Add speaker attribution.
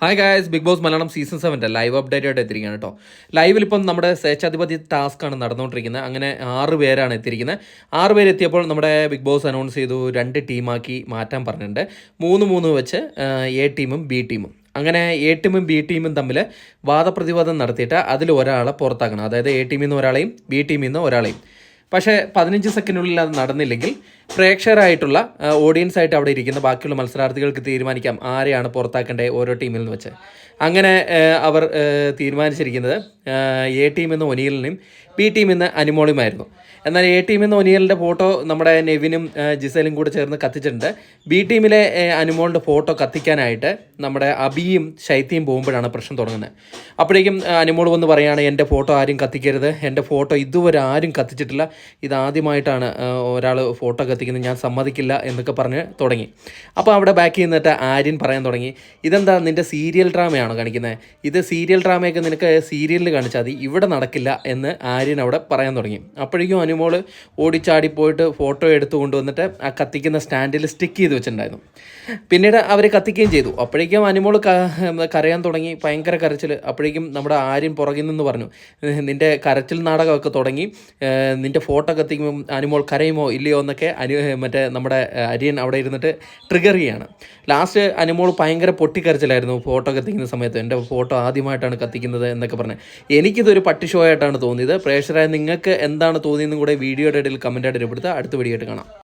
Speaker 1: Hi guys Bigg Boss Malayalam season സെവന്റെ live update ആയിട്ട് എത്തിയിരിക്കുകയാണ് കേട്ടോ ലൈവിൽ ഇപ്പം നമ്മുടെ സ്വേച്ഛാധിപതി ടാസ്ക് ആണ് നടന്നുകൊണ്ടിരിക്കുന്നത്. അങ്ങനെ ആറ് പേരാണ് എത്തിയിരിക്കുന്നത്. ആറ് പേര് എത്തിയപ്പോൾ നമ്മുടെ ബിഗ് ബോസ് അനൗൺസ് ചെയ്തു രണ്ട് ടീമാക്കി മാറ്റാൻ പറഞ്ഞിട്ടുണ്ട്. മൂന്ന് മൂന്ന് വെച്ച് എ ടീമും ബി ടീമും അങ്ങനെ എ ടീമും ബി ടീമും തമ്മിൽ വാദപ്രതിവാദം നടത്തിയിട്ട് അതിൽ ഒരാളെ പുറത്താക്കണം. അതായത് എ ടീമിൽ നിന്ന് ഒരാളെയും ബി ടീമിൽ നിന്ന് ഒരാളെയും. പക്ഷേ പതിനഞ്ച് സെക്കൻഡിനുള്ളിൽ അത് നടന്നില്ലെങ്കിൽ പ്രേക്ഷകരായിട്ടുള്ള ഓഡിയൻസ് ആയിട്ട് അവിടെ ഇരിക്കുന്ന ബാക്കിയുള്ള മത്സരാർത്ഥികൾക്ക് തീരുമാനിക്കാം ആരെയാണ് പുറത്താക്കേണ്ടത് ഓരോ ടീമിൽ നിന്ന് വെച്ച്. അങ്ങനെ അവർ തീരുമാനിച്ചിരിക്കുന്നത് എ ടീമിൽ നിന്ന് ഒനിയലിനെയും ബി ടീമിൽ നിന്ന് അനുമോളിയുമായിരുന്നു എന്നാൽ എ ടീമിൽ നിന്ന് ഒനിയലിന്റെ ഫോട്ടോ നമ്മുടെ നെവിനും ജിസേലും കൂടെ ചേർന്ന് കത്തിച്ചിട്ടുണ്ട്. ബി ടീമിലെ അനുമോളിന്റെ ഫോട്ടോ കത്തിക്കാനായിട്ട് നമ്മുടെ അബിയും ശൈത്യയും പോകുമ്പോഴാണ് പ്രശ്നം തുടങ്ങുന്നത്. അപ്പോഴേക്കും അനിമോൾ വന്ന് പറയുകയാണ് എന്റെ ഫോട്ടോ ആരും കത്തിക്കരുത്. എന്റെ ഫോട്ടോ ഇതുവരെ ആരും കത്തിച്ചിട്ടില്ല. ഇതാദ്യമായിട്ടാണ് ഒരാൾ ഫോട്ടോ കത്തിക്കുന്നത് ഞാൻ സമ്മതിക്കില്ല എന്നൊക്കെ പറഞ്ഞ് തുടങ്ങി. അപ്പോൾ അവിടെ ബാക്കിൽ നിന്നിട്ട് ആര്യൻ പറയാൻ തുടങ്ങി ഇതെന്താ നിന്റെ സീരിയൽ ഡ്രാമയാണോ കാണിക്കുന്നത് ഇത് സീരിയൽ ഡ്രാമയൊക്കെ നിനക്ക് സീരിയലിൽ കാണിച്ചാൽ മതി. ഇവിടെ നടക്കില്ല എന്ന് ആര്യൻ അവിടെ പറയാൻ തുടങ്ങി. അപ്പോഴേക്കും അനുമോൾ ഓടിച്ചാടി പോയിട്ട് ഫോട്ടോ എടുത്തു കൊണ്ടുവന്നിട്ട് ആ കത്തിക്കുന്ന സ്റ്റാൻഡിൽ സ്റ്റിക്ക് ചെയ്ത് വെച്ചിട്ടുണ്ടായിരുന്നു. പിന്നീട് അവർ കത്തിക്കുകയും ചെയ്തു. അപ്പോഴേക്കും അനുമോൾ കരയാൻ തുടങ്ങി ഭയങ്കര കരച്ചിൽ അപ്പോഴേക്കും നമ്മുടെ ആര്യൻ പുറകിൽ നിന്ന് പറഞ്ഞു നിന്റെ കരച്ചിൽ നാടകമൊക്കെ തുടങ്ങി നിന്റെ ഫോട്ടോ കത്തിക്കുമ്പോൾ അനുമോൾ കരയുമോ ഇല്ലയോ എന്നൊക്കെ അനു മറ്റേ നമ്മുടെ അരിയൻ അവിടെ ഇരുന്നിട്ട് ട്രിഗർ ചെയ്യാണ്. ലാസ്റ്റ് അനുമോൾ ഭയങ്കര പൊട്ടിക്കരച്ചിലായിരുന്നു ഫോട്ടോ കത്തിക്കുന്ന സമയത്ത്. എന്റെ ഫോട്ടോ ആദ്യമായിട്ടാണ് കത്തിക്കുന്നത് എന്നൊക്കെ പറഞ്ഞ്. എനിക്കിതൊരു പട്ടി ഷോ ആയിട്ടാണ് തോന്നിയത്. പ്രേക്ഷകരായ നിങ്ങൾക്ക് എന്താണ് തോന്നിയെന്നും കൂടെ വീഡിയോയുടെ ഇടയിൽ കമന്റായിട്ട് രേഖപ്പെടുത്തുക. അടുത്ത വീഡിയോ ആയിട്ട് കാണാം.